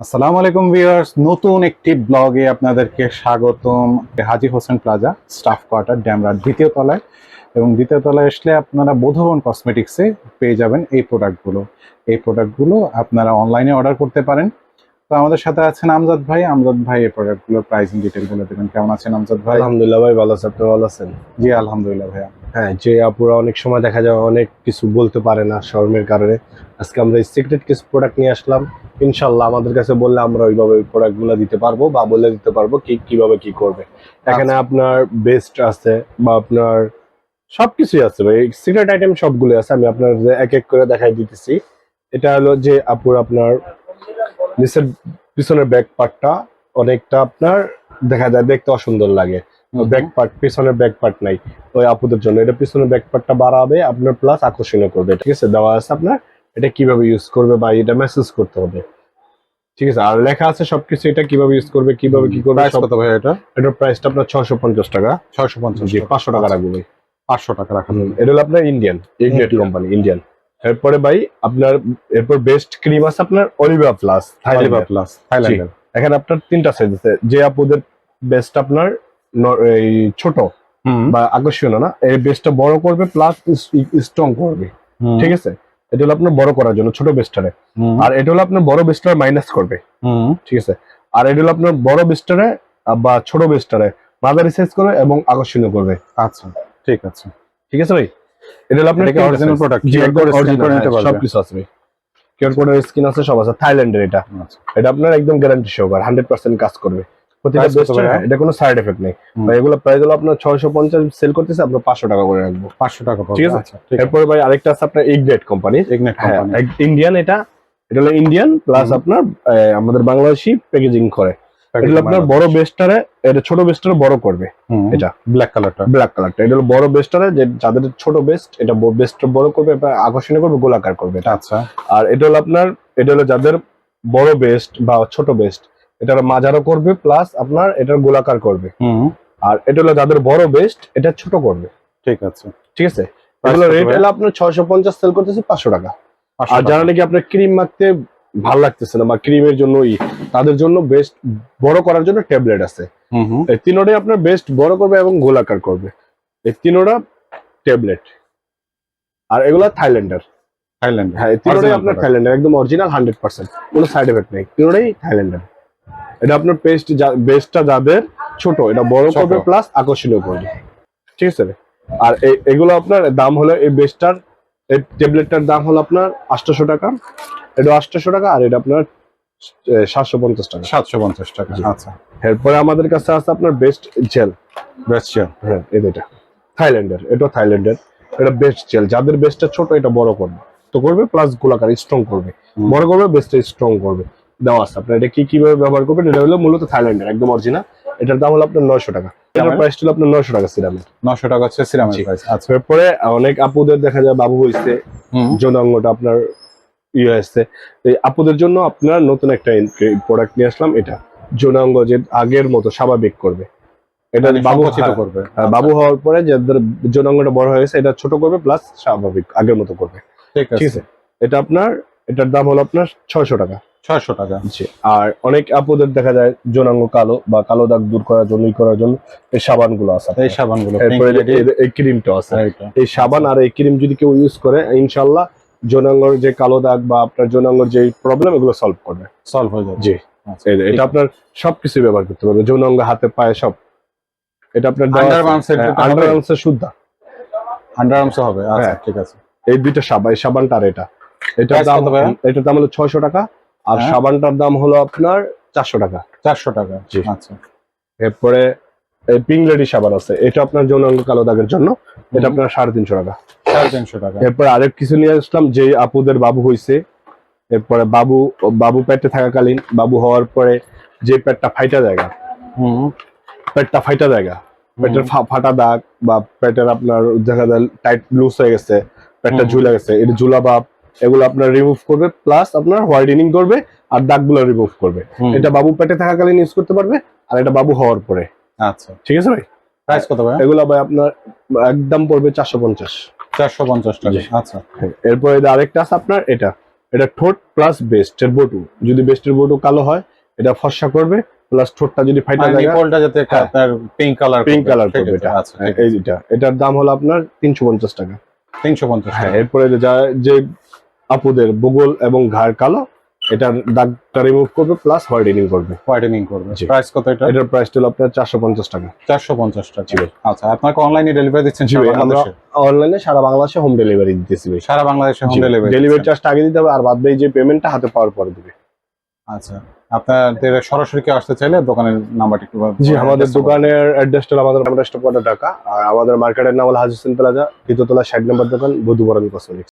আসসালামু আলাইকুম ভিউয়ার্স নতুন একটি ব্লগে আপনাদেরকে স্বাগতম। Haji Hossain plaza staff quarter ড্যামরার দ্বিতীয় তলায়। এবং দ্বিতীয় তলায় আসলে আপনারা বোধবন কসমেটিক্সে পেয়ে যাবেন এই প্রোডাক্টগুলো এই প্রোডাক্টগুলো আপনারা অনলাইনে অর্ডার করতে পারেন। তো আমাদের সাথে আছেন আমজাদ ভাই। আমজাদ ভাই এই প্রোডাক্টগুলোর প্রাইসিং ডিটেল বলে দেবেন। কেমন আছেন আমজাদ ভাই? আলহামদুলিল্লাহ ভাই ভালো আছে। আপনি ভালো আছেন? জি আলহামদুলিল্লাহ ভাইয়া। হ্যাঁ যে আপুরা অনেক সময় দেখা যায় অনেক কিছু বলতে পারে না শর্মের কারণে। আজকে আমরা সিক্রেট কিছু প্রোডাক্ট নিয়ে আসলাম। ইনশাল্লাহ আমাদের কাছে বললে আমরা ওইভাবে ওই প্রোডাক্টগুলো দিতে পারব বা বলে দিতে পারব কি কীভাবে কি করবে। এখানে আপনার বেস্ট আছে বা আপনার সবকিছুই আছে ভাই সিক্রেট আইটেম সবগুলো আছে। আমি আপনার এক এক করে দেখাই দিতেছি। এটা হলো যে আপুর আপনার নিচের পিছনের ব্যাক পার্টটা অনেকটা আপনার দেখা যায় দেখতে অসুন্দর লাগে। ব্যাক পার্ট পিছনের ব্যাক পার্ট নাই। ওই আপুদের জন্য। এটা পিছনের ব্যাক পার্টটা বাড়াবে আপনার প্লাস আকর্ষণীয় করবে। ঠিক আছে? দেওয়া আছে আপনার। এটা কীভাবে ইউজ করবে বা এটা মেসেজ করতে হবে। ঠিক আছে? আর লেখা আছে সবকিছু এটা কীভাবে ইউজ করবে কীভাবে কি করবে কত ভাই এটা? এটার প্রাইসটা আপনার ছশো পঞ্চাশ টাকা। ছয়শো পঞ্চাশ জি পাঁচশো টাকা রাখব ভাই। পাঁচশো টাকা রাখেন এটা হলো আপনার ইন্ডিয়ান ইগনেট কোম্পানি ইন্ডিয়ান এরপরে ভাই আপনার এরপর বেস্ট ক্রিম আছে আপনার অলিভা প্লাস অলিভা প্লাস থাইল্যান্ডের এখানে আপনার তিনটা সাইজ আছে। যে আপুদের বেস্ট আপনার ছোট বা আকর্ষণীয় না এই বেসটা বড় করবে প্লাস স্ট্রং করবে। ঠিক আছে? এটা হলো আপনার বড় করার জন্য ছোট বেস্টারে আর এটা হলো আপনার বড় বেস্টারে মাইনাস করবে। ঠিক আছে? আর এটা হলো আপনার বড় বেস্টারে বা ছোট বেস্টারে মাদারি সাইজ করবে এবং আকর্ষণীয় করবে। আচ্ছা ঠিক আছে। ঠিক আছে ভাই? এটা হলো আপনার original product? জি হ্যাঁ, পারবে? সবকিছু আছে ভাই। কিউআর কোডের স্ক্রিন আছে সব আছে। থাইল্যান্ডের এটা। আচ্ছা। এটা আপনার একদম গ্যারান্টি সহকার হান্ড্রেড পার্সেন্ট কাজ করবে। প্রতিটা বেস্টার এটা কোনো সাইড এফেক্ট নেই। ভাই এগুলো প্রাইস হলো আপনার ছয়শো পঞ্চাশ সেল করতেছে আমরা পাঁচশো টাকা করে রাখব। পাঁচশো টাকা পড়বে ঠিক আছে? আচ্ছা এরপরে ভাই আরেকটা আছে আপনার Ignite company Ignite company Indian এটা। এটা হলো ইন্ডিয়ান প্লাস আপনার আমাদের বাংলাদেশি প্যাকেজিং করে। এটা আপনার বড় বেস্টারে এটা ছোট বেস্টারে বড় করবে। এটা। ব্ল্যাক কালারটা ব্ল্যাক কালারটা এটা হলো বড় বেস্টারে যে যাদের ছোট বেস্ট এটা বেস্টটা বড় করবে আকর্ষণীয় করবে গোলাকার করবে এটা। আচ্ছা। আর এটা হলো আপনার এটা হলো যাদের বড় বেস্ট বা ছোট বেস্ট এটা মাঝারও করবে প্লাস আপনার এটার গোলাকার করবে। আর এটা হলো যাদের বড় বেস্ট এটা ছোট করবে। ঠিক আছে। ঠিক আছে? এগুলো রেট হলো আপনার ছয়শো পঞ্চাশ সেল করতেছে পাঁচশো টাকা। আর। যারা নাকি আপনার ক্রিম মাখতে ভালো লাগতেছে না বা ক্রিমের জন্য ই তাদের জন্য বেস্ট বড় করার জন্য ট্যাবলেট আছে। এই তিনোটাই আপনার বেস্ট বড় করবে এবং গোলাকার করবে। এই তিনোটা ট্যাবলেট আর এগুলো থাইল্যান্ডার থাইল্যান্ড হ্যাঁ এই তিনোটাই আপনার. থাইল্যান্ডার একদম অরিজিনাল হান্ড্রেড পার্সেন্ট কোনো সাইড এফেক্ট নেই। তিনোটাই থাইল্যান্ডার এটা আপনার পেস্ট বেস্টটা যাদের ছোট এটা বড় করবে প্লাস আকর্ষণীয় করবে। ঠিক আছে? আর এগুলো আপনার দাম হলো এই বেস্টটার এই ট্যাবলেটটার দাম হলো আপনার আটশোশো টাকা। এটা আটশোশো টাকা আর এটা আপনার সাতশো পঞ্চাশ টাকা। সাতশো পঞ্চাশ টাকা। আচ্ছা। এরপরে আমাদের কাছে আছে আপনার বেস্ট জেল বেস্ট চেয়ার হ্যাঁ এই এটা। থাইল্যান্ডের এটা থাইল্যান্ডের। এটা বেস্ট জেল যাদের বেস্টটা ছোট এটা বড় করবে। তো করবে প্লাস গোলাকার স্ট্রং করবে। বড় করবে বেস্টটা স্ট্রং করবে। দেওয়া আছে। আপনার এটা কি কীভাবে ব্যবহার করবেন? এটা হলো মূলত থাইল্যান্ডের একদম অরিজিনাল এটার দাম হলো আপনার নয়শো টাকা। এটার প্রাইস হলো আপনার নয়শো টাকা সিরামের। টাকা হচ্ছে সিরামের প্রাইস আচ্ছা। এরপরে অনেক আপুদের দেখা যায় বাবু যৌনাঙ্গটা আপনার ইয়ে আসছে এই আপুদের জন্য আপনার নতুন একটা প্রোডাক্ট নিয়ে আসলাম এটা। যৌনাঙ্গ যে আগের মতো স্বাভাবিক করবে। এটা মানে বাবু হ্যাঁ, করবে। আর বাবু হওয়ার পরে যাদের যৌনাঙ্গটা বড় হয়ে গেছে এটা ছোট করবে প্লাস স্বাভাবিক আগের মতো করবে। ঠিক আছে? এটা আপনার এটার দাম হলো আপনার ছয়শো টাকা। ছয়শো টাকা। আর অনেক আপুদের দেখা যায় যৌনাঙ্গ কালো বা কালো দাগ দূর করার জন্য করার জন্য এই সাবানগুলো আছে। এই Pink Lady, এই- ক্রিমটা আছে। এই সাবান আর এই ক্রিম যদি কেউ ইউজ করে ইনশাল্লাহ যৌনাঙ্গর যে কালো দাগ বা আপনার যৌনাঙ্গর যে প্রবলেম এগুলো সলভ করবে। সলভ হয়ে যাবে। জি। আচ্ছা, এটা আপনার সবকিছু ব্যবহার করতে পারবে। যৌনাঙ্গ হাতে পায়ে সব। এটা আপনার? আন্ডারআর্মসের শুদ্ধা আন্ডারআর্মসও হবে? আচ্ছা হ্যাঁ। ঠিক আছে। এই দুইটা সাবান সাবানটা আর এটা। Price দাম? এটার দাম হলো ছয়শো টাকা। আর হ্যাঁ। সাবানটার দাম হলো আপনার চারশো টাকা। চারশো টাকা। জি। আচ্ছা। এরপরে এই পিং সাবান আছে। এটা আপনার যৌনাঙ্গ কালো দাগের জন্য। এটা আপনার সাড়ে তিনশো টাকা। সাড়ে তিনশো টাকা। এরপর আরেক কিছু নিয়ে আসলাম যে আপুদের বাবু হইছে। এরপরে বাবু বাবু পেটে থাকাকালীন বাবু হওয়ার পরে যে পেটটা ফাইটা জায়গা। হুম। পেটটা ফাইটা জায়গা। পেটের ফাটা দাগ বা পেটের আপনার দেখা যায় টাইট লুজ হয়ে গেছে পেটটা ঝুলে গেছে। এটা ঝুলা বাপ এগুলো আপনার রিমুভ করবে প্লাস আপনার হোয়াইটেনিং করবে আর দাগগুলো রিমুভ করবে। এটা বাবু পেটে থাকাকালীন ইউজ করতে পারবে আর এটা বাবু হওয়ার পরে। আচ্ছা। ঠিক আছে ভাই? প্রাইস কত ভাই এগুলো ভাই আপনার একদম পড়বে চারশো পঞ্চাশ। চারশো পঞ্চাশ টাকা। আচ্ছা। এরপরে এটা আরেকটা আছে আপনার এটা। এটা ঠোঁট প্লাস বেস্টের বটু। যদি বেস্টের বটু কালো হয় এটা ফর্সা করবে প্লাস ঠোঁটটা যদি ফাইটা যায় নিপলটা যাতে হ্যাঁ। আপনার পিঙ্ক কালার পিঙ্ক কালার করবে এটা। আচ্ছা হ্যাঁ, এই যেটা এটার দাম হলো আপনার তিনশো পঞ্চাশ টাকা। তিনশো পঞ্চাশ হ্যাঁ এরপরে যে যা যে আপুদের বগল এবং ঘাড় কালো এটার দাগটা রিমুভ করবে প্লাস হোয়াইটেনিং করবে। হোয়াইটেনিং করবে। প্রাইস কত এটা? এটার প্রাইস হলো আপনার চারশো পঞ্চাশ টাকা। চারশো পঞ্চাশ টাকা। জি ভাই। আচ্ছা আপনাকে অনলাইনে ডেলিভারি দিচ্ছেন জি আমরা অনলাইনে সারা বাংলাদেশে হোম ডেলিভারি দিতেছি ভাই। সারা বাংলাদেশে হোম ডেলিভারি ডেলিভারি চার্জটা আগে দিতে হবে আর বাদ দিয়ে যে পেমেন্টটা হাতে পাওয়ার পরে দিবে। আচ্ছা আপনাদের সরাসরি কেউ আসতে চাইলে দোকানের নাম্বারটি একটু জি আমাদের দোকানের অ্যাড্রেসটা আমাদের পনেরো টাকা আর আমাদের মার্কেটের নাম হলো হাজি হোসেন প্লাজা দ্বিতীয়তলা ষাট নম্বর দোকান বধুবরণ কসমেটিক্স